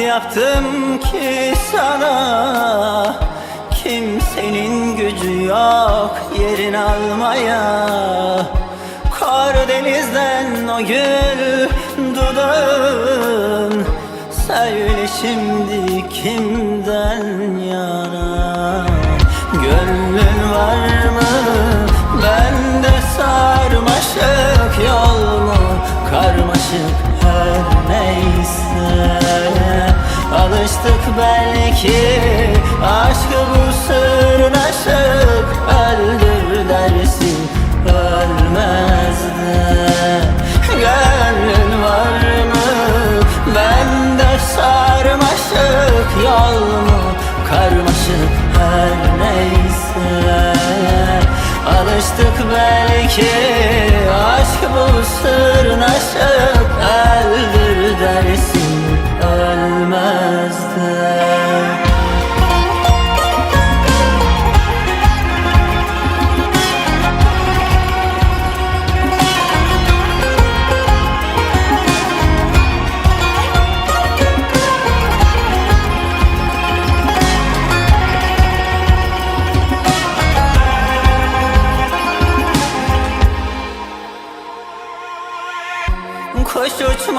yaptım ki sana? Kimsenin gücü yok yerin almaya. Karadeniz'den o gül dudağın. Söyle şimdi kimden yana? Gönlün var mı? Bende sarmaşık yol mu? Karmaşık Alıştık belki aşkı bu sırnaşık Öldür dersin ölmez de Gönlün var mı? Bende sarmaşık yol mu? Karmaşık her neyse. Alıştık belki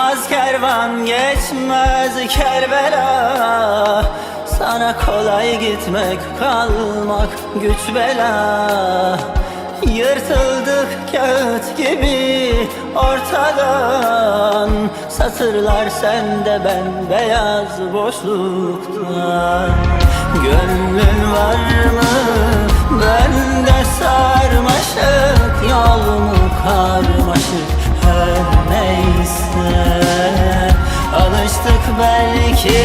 uçmaz kervan geçmez Kerbela. Sana kolay gitmek kalmak güç bela. Yırtıldık kağıt gibi ortadan. Satırlar sende ben beyaz boşlukta Gönlün var mı? Bende sarmaşık Yol mu karmaşık her neyse. Alıştık belki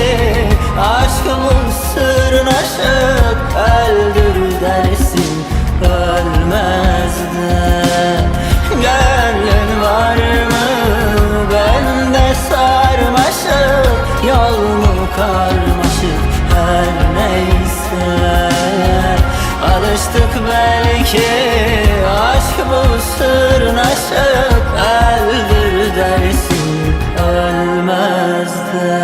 aşkımın sırnaşık Öldür ölmez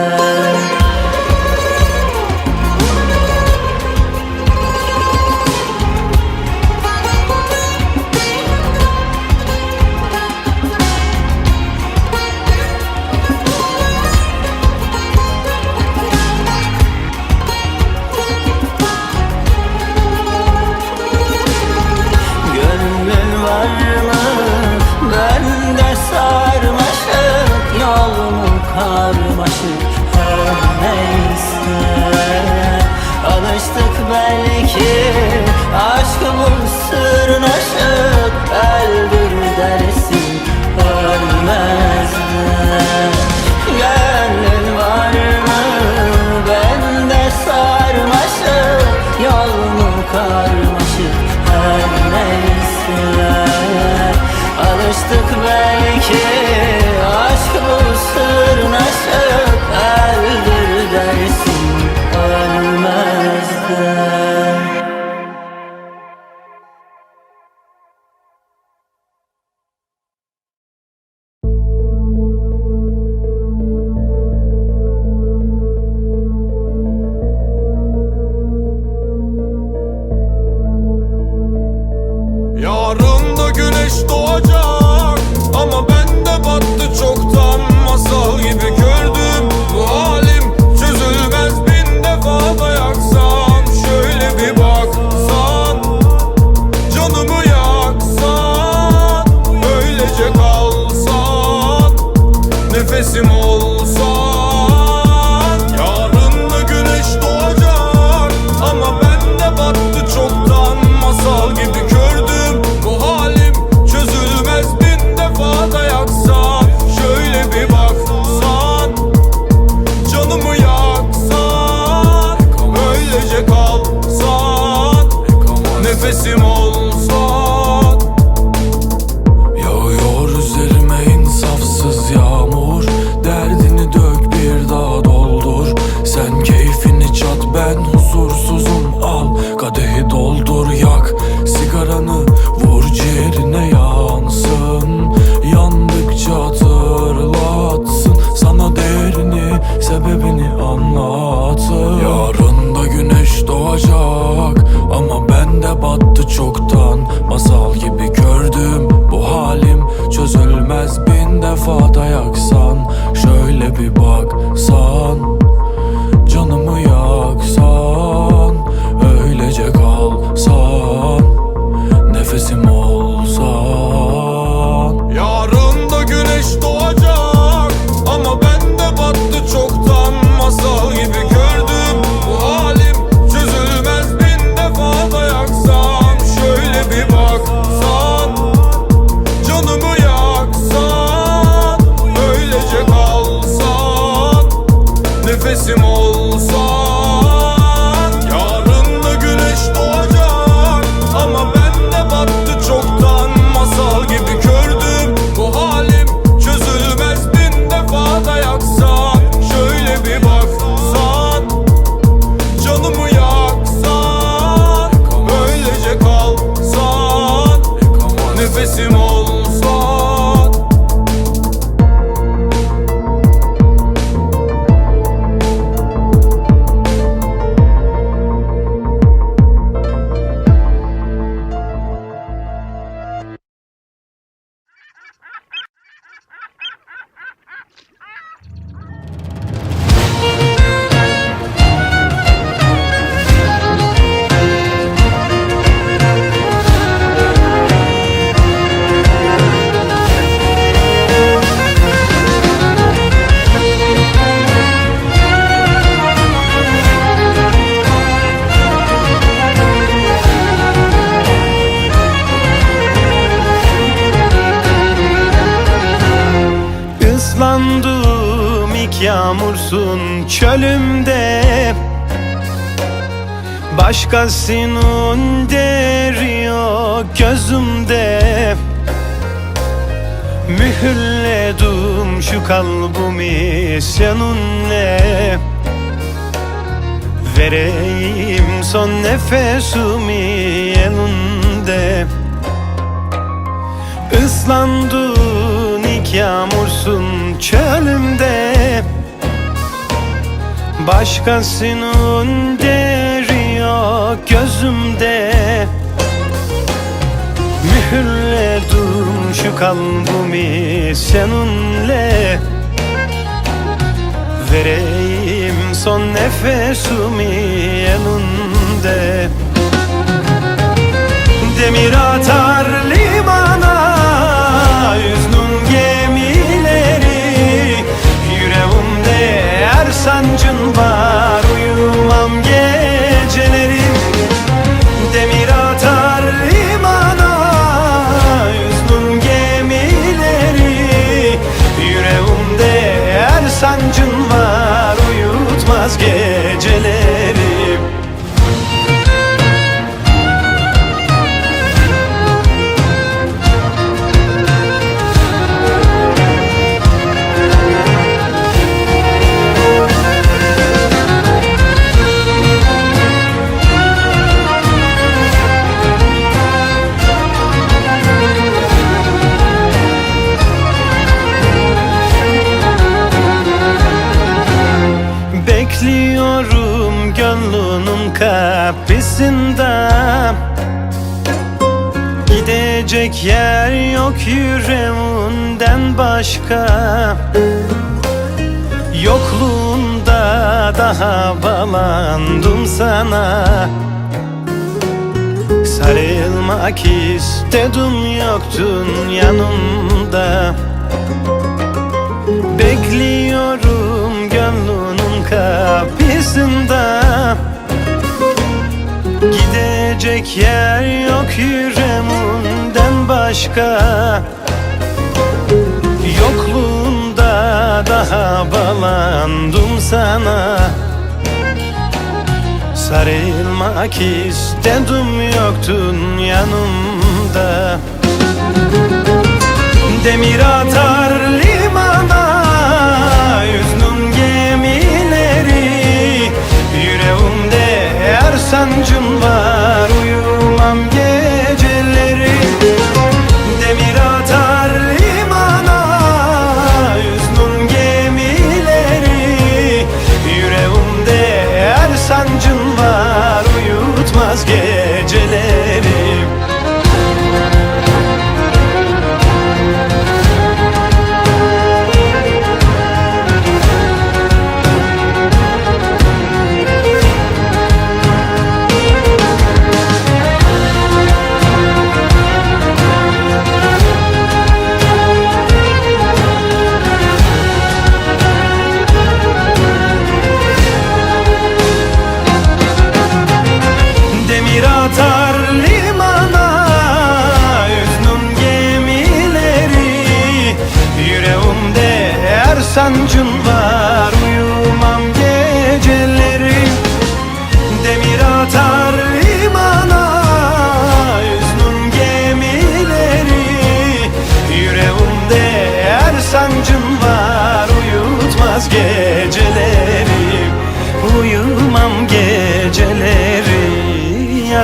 çölümde. Başkasının deri o gözümde Mühürledim şu kalbimi seninle. Vereyim son nefesimi yanında Islandı nikahım Başkasının deri deriyor gözümde. Mühürledim şu kalbimi seninle. Vereyim son nefesimi elinle sangre. Gidecek yer yok yüreğimden başka. Yokluğunda daha bağlandım sana. Sarılmak istedim yoktun yanımda. Bekliyorum gönlünün kapısında. Gidecek yer yok yüreğimin senden başka. Yokluğunda daha balandım sana. Sarılmak istedim yoktun yanımda. Demir atar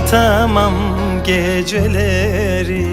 Yatamam geceleri